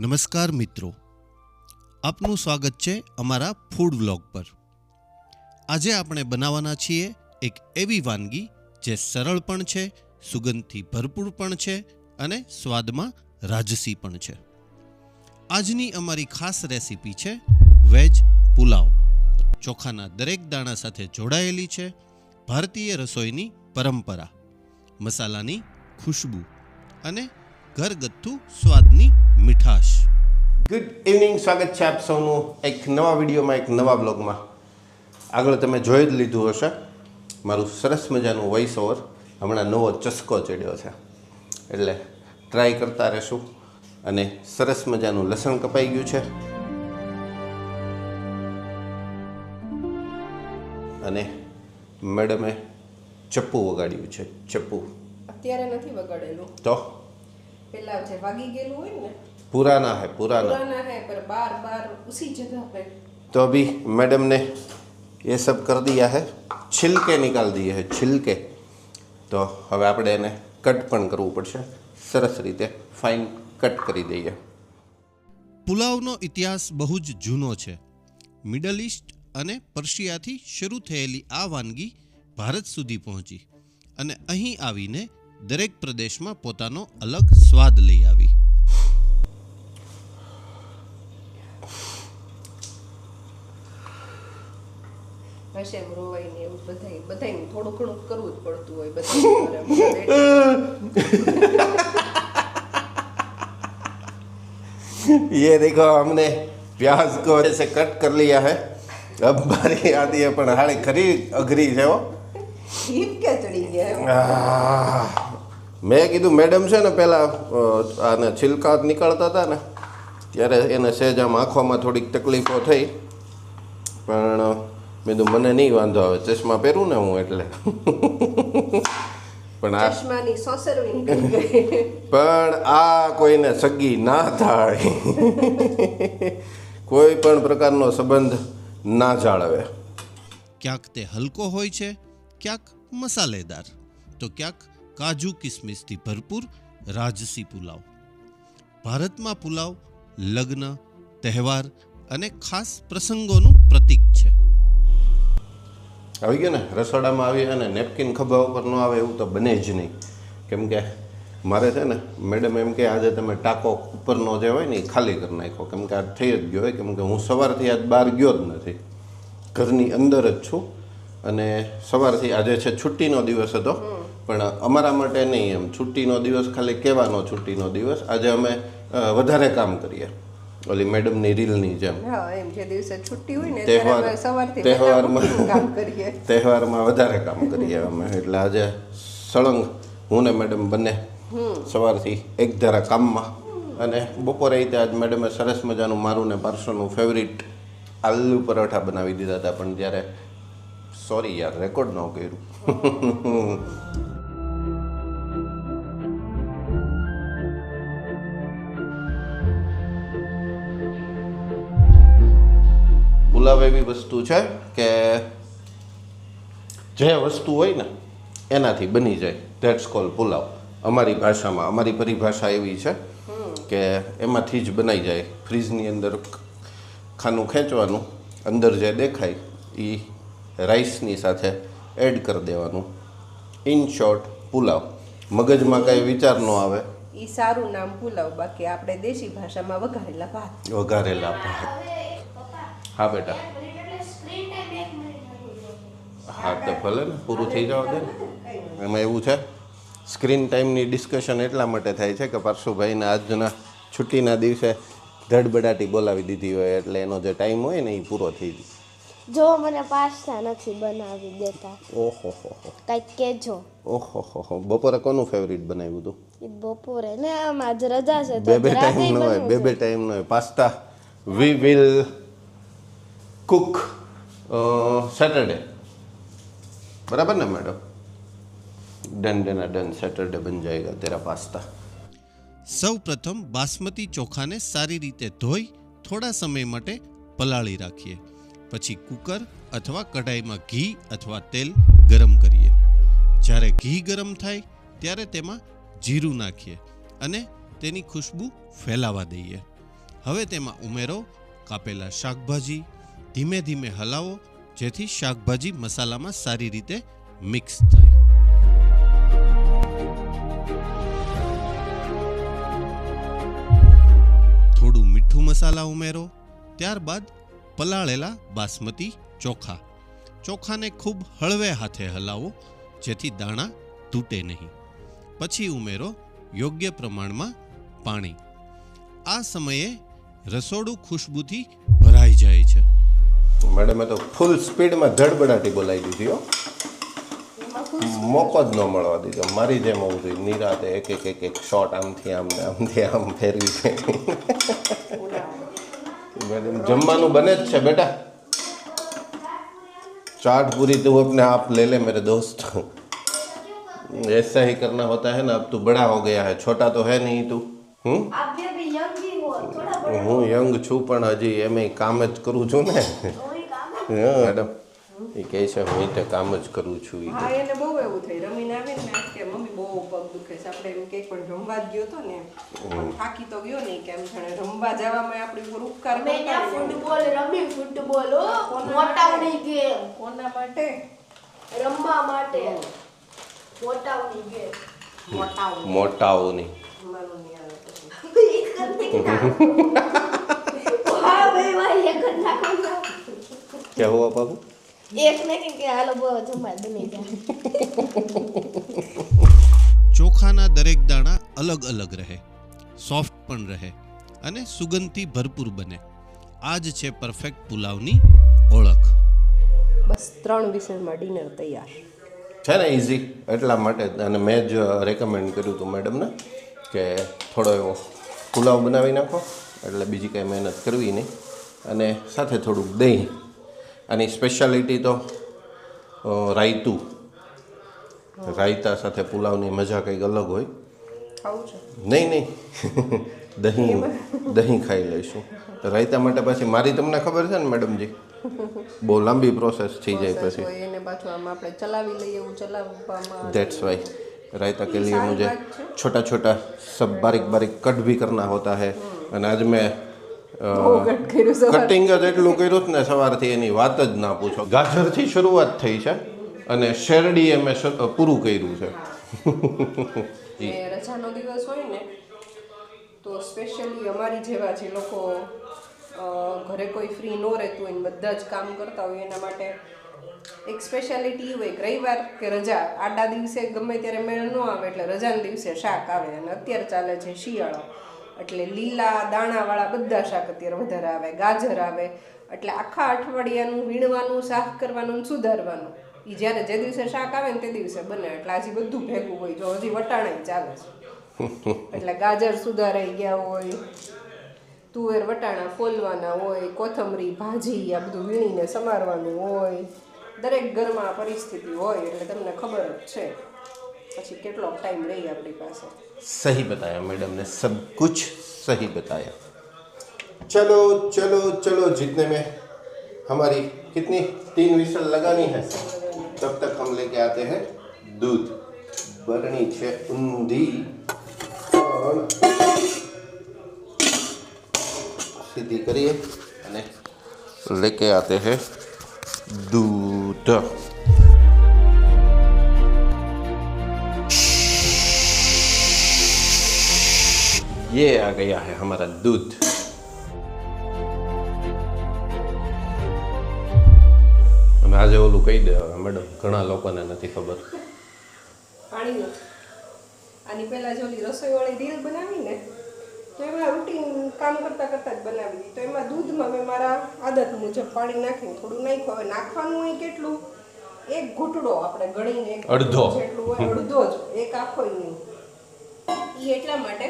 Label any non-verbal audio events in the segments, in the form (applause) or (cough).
નમસ્કાર મિત્રો. આપનું સ્વાગત છે અમારા ફૂડ વ્લોગ પર. આજે આપણે બનાવવાના છીએ એક એવી વાનગી જે સરળ પણ છે, સુગંધથી ભરપૂર પણ છે અને સ્વાદમાં રાજસી પણ છે. આજની અમારી ખાસ રેસીપી છે વેજ પુલાવ. ચોખાના દરેક દાણા સાથે જોડાયેલી છે ભારતીય રસોઈની પરંપરા. મસાલાની ખુશ્બુ અને ઘરગથ્થુ સ્વાદની મીઠાશ. ગુડ ઇવનિંગ સ્વાગત છે આપ સૌનું એક નવા વિડીયોમાં એક નવા બ્લોગમાં આગળ તમે જોઈ જ લીધું હશે મારું સરસ મજાનું વોઇસ ઓવર હમણાં નવો ચસ્કો ચડ્યો છે. એટલે ટ્રાય કરતા રહેશું અને સરસ મજાનું લસણ કપાઈ ગયું છે. અને મેડમે ચપ્પુ વગાડ્યું છે ચપ્પુ. અત્યારે નથી વગાડેલું. તો? પેલા જે વાગી ગયેલું હોય ને પુરાના હે પુરાના पुराना है पर बार बार उसी जगह पे तो अभी मैडम ने ये सब कर दिया है छिलके निकाल दिए है छिलके તો હવે આપણે એને કટ પણ કરવું પડશે સરસ રીતે ફાઇન કટ કરી દઈએ પુલાવનો ઇતિહાસ બહુ જ જૂનો છે મિડલ ઇસ્ટ અને પર્શિયાથી શરૂ થયેલી આ વાનગી ભારત સુધી પહોંચી અને અહીં આવીને દરેક પ્રદેશમાં પોતાનો અલગ સ્વાદ લઈ આવી હશે એમ રોવાય ને એવું બધાય બધાય થોડું ઘણું કરવું જ પડતું હોય બધા ये देखो हमने प्याज को ऐसे कट कर लिया है अब बारी आती है પણ હાળી ખરી અઘરી છે હો જીભ કે ચડી ગયા એમ. આહ. મેં કીધું મેડમ છે ને પહેલાં આને છિલકા નીકળતા હતા ને ત્યારે એને સહેજ આમ આંખોમાં થોડીક તકલીફો થઈ પણ મેં તો મને નહીં વાંધો આવે ચશ્મા પહેરું ને હું એટલે. (laughs) પણ આ (laughs) પણ આ કોઈને સગી ના થાય. (laughs) કોઈ પણ પ્રકારનો સંબંધ ના જાળવે. ક્યાંક તે હલકો હોય છે ક્યાંક મસાલેદાર. તો ક્યાંક કાજુ કિસમિસથી ભરપૂર રાજસી પુલાવ. ભારતમાં પુલાવ લગ્ન તહેવાર અને ખાસ પ્રસંગોનું પ્રતીક છે. આવી ગયો ને રસોડામાં આવી અને નેપકિન ખભા ઉપર ન આવે એવું તો બને જ નહીં. કેમ કે મારે છે ને મેડમ એમ કે આજે તમે ટાંકો ઉપરનો જે હોય ને એ ખાલી કરી નાખો કેમ કે આજ થઈ જ ગયો હોય કેમ કે હું સવારથી આજ બહાર ગયો જ નથી. ઘરની અંદર જ છું અને સવારથી આજે છે છુટ્ટીનો દિવસ હતો. પણ અમારા માટે નહીં એમ છુટ્ટીનો દિવસ ખાલી કહેવાનો છુટ્ટીનો દિવસ. આજે અમે વધારે કામ કરીએ. ઓલી મેડમની રીલની જેમ. હા એમ જે દિવસે છુટ્ટી હોય ને તહેવાર ત્યારે સવારથી તહેવારમાં કામ કરીએ. (laughs) તહેવારમાં વધારે કામ કરીએ અમે. એટલે આજે સળંગ હું ને મેડમ બંને સવારથી એક ધારા કામમાં. અને બપોરે રીતે આજ મેડમે સરસ મજાનું મારું ને પાર્સોનું ફેવરિટ આલુ પરોઠા બનાવી દીધા હતા. પણ ત્યારે સોરી યાર રેકોર્ડ ન કર્યું. (laughs) પુલાવ એવી વસ્તુ છે કે જે વસ્તુ હોય ને એનાથી બની જાય. ધેટ્સ કોલ પુલાવ અમારી ભાષામાં અમારી પરિભાષા એવી છે કે એમાંથી જ બનાવી જાય. ફ્રીજની અંદર ખાનું ખેંચવાનું અંદર જે દેખાય એ રાઈસની સાથે એડ કરી દેવાનું. ઇન શોર્ટ પુલાવ મગજમાં કાંઈ વિચાર ન આવે. એ સારું નામ પુલાવ બાકી આપણે દેશી ભાષામાં વઘારેલા ભાત. વઘારેલા ભાત. હા બેટા. હા તો ભલે ને પૂરું થઈ જવા દે એમાં એવું છે સ્ક્રીન ટાઈમની ડિસ્કશન એટલા માટે થાય છે કે પાર્શુભાઈને આજના છુટ્ટીના દિવસે ધડબડાટી બોલાવી દીધી હોય એટલે એનો જે ટાઈમ હોય ને એ પૂરો થઈ જાય. જો મને પાસ્તા નથી બનાવી દેતા. ઓહો હો હો. કંઈક કેજો ઓહો હો બપોરે કોનું ફેવરિટ બનાવ્યું હતું બપોરે ને આમ આજ રજા છે બે બે ટાઈમ ન હોય બે બે ટાઈમ ન હોય. Pasta we will cook Saturday બરાબર ને madam done done done Saturday બન જાયગા તેરા પાસ્તા. સૌ પ્રથમ બાસમતી ચોખાને સારી રીતે ધોઈ, થોડા સમય માટે પલાળી રાખીએ. પછી કુકર અથવા કઢાઈમાં ઘી અથવા તેલ ગરમ કરીએ. જ્યારે ઘી ગરમ થાય, ત્યારે તેમાં જીરું નાખીએ અને તેની ખુશ્બુ ફેલાવા દઈએ. હવે તેમાં ઉમેરો કાપેલા શાકભાજી ધીમે ધીમે હલાવો, જેથી શાકભાજી મસાલામાં સારી રીતે મિક્સ થાય. થોડું મીઠું મસાલા ઉમેરો, ત્યારબાદ પલાળેલા બાસમતી ચોખા. ચોખાને ખૂબ હળવે હાથે હલાવો, જેથી દાણા તૂટે નહીં. પછી ઉમેરો યોગ્ય પ્રમાણમાં પાણી. આ સમયે રસોડું ખુશ્બુથી ભરાઈ જાય છે. મેડમે તો ફૂલ સ્પીડમાં ધડબડાટી બોલાવી દીધી હો મોકો જ ન મળવા દીધો મારી જેમ હોવું જોઈએ નિરાતે એક એક એક એક શોટ આમથી આમ ને આમથી આમ ફેરવી મેડમ જમવાનું બને જ છે બેટા चाट पूरी तू अपने आप ले ले मेरे दोस्त ऐसा ही करना होता है ना अब तू बड़ा हो गया है छोटा तो है नहीं तू हम्म आप भी अभी यंग ही हो थोड़ा હું યંગ છું પણ હજી એમ કામ જ કરું છું ને वही काम है હા મેડમ એ કહે છે હું તો કામ જ કરું છું હા એને બહુ એવું થાય. રમીને આવે ને કે મમ્મી બહુ પગ દુખે છે. આપણે એમ કે પણ રમવા જ ગયો તો ને. થાકી તો ગયો નહીં કેમ જાણે રમવા જવામાં આપણે પુરુષકાર મેં ફૂટબોલ રમી ફૂટબોલ મોટાવણી ગેમ કોના માટે રમવા માટે. મોટાવણી ગેમ મોટાવણી મોટાવણી મારું નહીં આવે (laughs) (laughs) હા ભાઈ ભાઈ એક જ નાખવાનું क्या हुआ बाबू એક ને કે હાલો બહુ જમા બની જાય ચોખાના દરેક દાણા અલગ અલગ રહે સોફ્ટ પણ રહે અને સુગંધથી ભરપૂર બને આ જ છે પરફેક્ટ પુલાવની ઓળખ બસ ત્રણ વિષયમાં ડિનર તૈયાર છે ને ઇઝી એટલા માટે જ. અને મેં જ રેકમેન્ડ કર્યું હતું મેડમને કે થોડો એવો પુલાવ બનાવી નાખો એટલે બીજી કાંઈ મહેનત કરવી નહીં અને સાથે થોડુંક દહીં આની સ્પેશિયાલિટી તો રાયતું. રાયતા સાથે પુલાવની મજા કંઈક અલગ હોય. નહીં નહીં. (laughs) દહીં દહીં ખાઈ લઈશું. રાયતા માટે પછી મારી તમને ખબર છે ને મેડમજી? બહુ લાંબી પ્રોસેસ થઈ જાય પછી. એને પાછું ચલાવી લઈએ ધેટ્સ વાય રાયતા કે લીએ મુજે છોટા છોટા સબ બારીક બારીક કટ ભી કરના હોતા હે. અને આજ મેં કટિંગ જ એટલું કર્યું જ ને સવારથી એની વાત જ ના પૂછો. ગાજરથી શરૂઆત થઈ છે અને શેરડીએ મેં પૂરું કર્યું છે. રજાનો દિવસ હોય ને તો સ્પેશિયલી અમારી જેવા જે લોકો ઘરે કોઈ ફ્રી ન રહેતું હોય બધા જ કામ કરતા હોય એના માટે એક સ્પેશિયાલિટી હોય રવિવાર કે રજા. આડા દિવસે ગમે ત્યારે મેળ ન આવે એટલે રજાના દિવસે શાક આવે અને અત્યારે ચાલે છે શિયાળો. એટલે લીલા દાણાવાળા બધા શાક અત્યારે વધારે આવે, ગાજર આવે. એટલે આખા અઠવાડિયાનું વીણવાનું, સાફ કરવાનું સુધારવાનું. એ જ્યારે જે દિવસે શાક આવે ને તે દિવસે બને. એટલે આજે બધું ભેગું હોય. જો હજી વટાણા ચાલે છે. એટલે ગાજર સુધારાઈ ગયા હોય, તુવેર વટાણા ફોલવાના હોય, કોથમરી, ભાજી, આ બધું વીણીને સમારવાનું હોય. દરેક ઘરમાં પરિસ્થિતિ હોય એટલે તમને ખબર જ છે. પછી કેટલો ટાઈમ રહી આપણી પાસે सही बताया मैडम ने सब कुछ सही बताया चलो चलो चलो जितने में हमारी कितनी तीन विसल लगानी है तब तक हम लेके आते हैं दूध बरनी છે ઊંધી પણ સીધી કરીએ અને લેકે આતે हैं दूध ये आ गया है हमारा दूध અને આજે ઓલું કહી દે હવે મેડમ ઘણા લોકોને નથી ખબર પાણીનું આની પહેલાં જો ઓલી રસોઈવાળી રીલ બનાવી ને તો એમાં રૂટીન કામ કરતાં કરતાં જ બનાવી હતી તો એમાં દૂધમાં મેં મારા આદત મુજબ પાણી નાખીને થોડું નાખ્યું હવે નાખવાનું હોય કેટલું એક ઘૂંટડો આપણે ગણીને એક અડધો. જેટલું હોય અડધો જ એક આખો નહીં એ એટલા માટે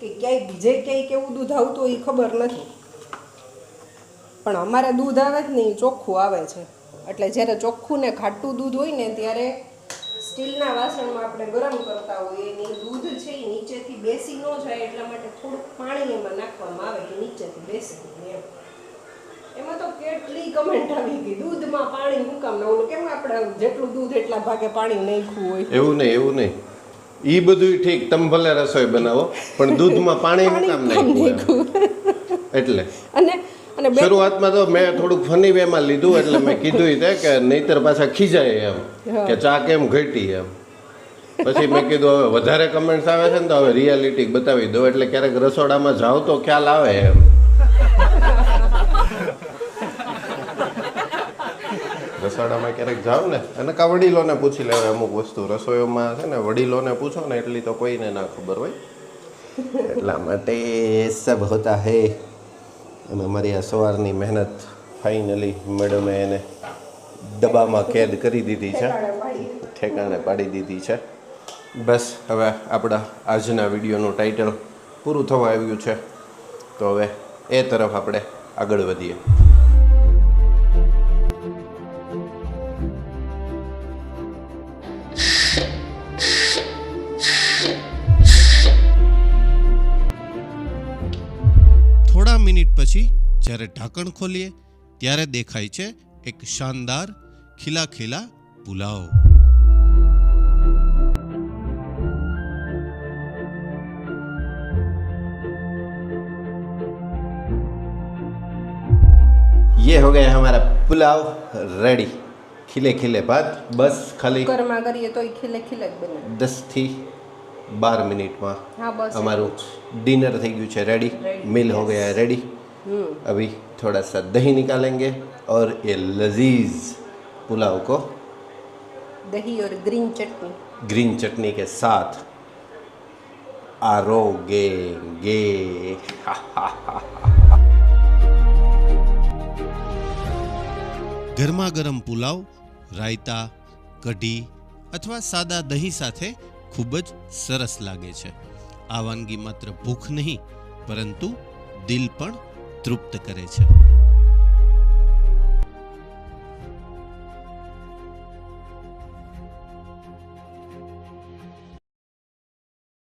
કે ક્યાંય બીજે ક્યાંય કેવું દૂધ આવતું એ ખબર નથી. પણ અમારે દૂધ આવે જ નહીં, ચોખ્ખું આવે છે. એટલે જ્યારે ચોખ્ખું ને ખાટું દૂધ હોય ને ત્યારે સ્ટીલના વાસણમાં આપણે ગરમ કરતા હોઈએ એની દૂધ છે એ નીચેથી બેસી ન જાય એટલા માટે થોડુંક પાણી એમાં નાખવામાં આવે કે નીચેથી બેસી એમ. એમાં તો કેટલી કમેન્ટ આવી ગઈ, દૂધમાં પાણી મૂકામ કામ ના ઓલું કેમ આપણે જેટલું દૂધ એટલા ભાગે પાણી નાખ્યું હોય? એવું નહીં એવું નહીં. ઈ બધું ઠીક તમે ભલે રસોઈ બનાવો પણ દૂધમાં પાણી કામ નાખ્યું? એટલે. અને અને શરૂઆતમાં તો મેં થોડુંક ફની વેમાં લીધું એટલે મેં કીધું તે કે નહીતર પાછા ખીજાય એમ કે ચા કેમ ઘટી એમ. પછી મેં કીધું હવે વધારે કમેન્ટ્સ આવે છે ને તો હવે રિયાલિટી બતાવી દો એટલે ક્યારેક રસોડામાં જાવ તો ખ્યાલ આવે એમ. રસોડામાં ક્યારેક જાવ ને, અને કા વડીલોને પૂછી લેવાય અમુક વસ્તુ. રસોઈમાં છે ને વડીલોને પૂછો ને એટલી તો કોઈને ના ખબર હોય. એટલા માટે સબ હોતા હે. અને અમારી આ સવારની મહેનત ફાઇનલી મેડમે એને ડબ્બામાં કેદ કરી દીધી છે. ઠેકાણે પાડી દીધી છે. બસ હવે આપણા આજના વિડીયોનું ટાઇટલ પૂરું થવા આવ્યું છે. તો હવે એ તરફ આપણે આગળ વધીએ. જ્યારે ઢાંકણ ખોલીએ ત્યારે દેખાય છે એક શાનદાર ખીલા ખીલા પુલાવ. યે हो गया हमारा पुलाव रेडी ખીલે ખીલે ભાત બસ ખાલી કરમાં કરીએ તો ખીલે ખીલે જ બને. દસથી બાર મિનિટમાં અમારું ડિનર થઈ ગયું છે રેડી મિલ હો ગયા રેડી अभी थोड़ा सा दही निकालेंगे और ये लजीज पुलाव को દહીં और ગ્રીન ચટણી ग्रीन चटनी के साथ आरोगेंगे ગરમા ગરમ પુલાવ રાયતા કઢી અથવા સાદા દહીં સાથે ખૂબ જ સરસ લાગે છે આ વાનગી માત્ર ભૂખ નહીં પરંતુ દિલ પણ તૃપ્ત કરે છે.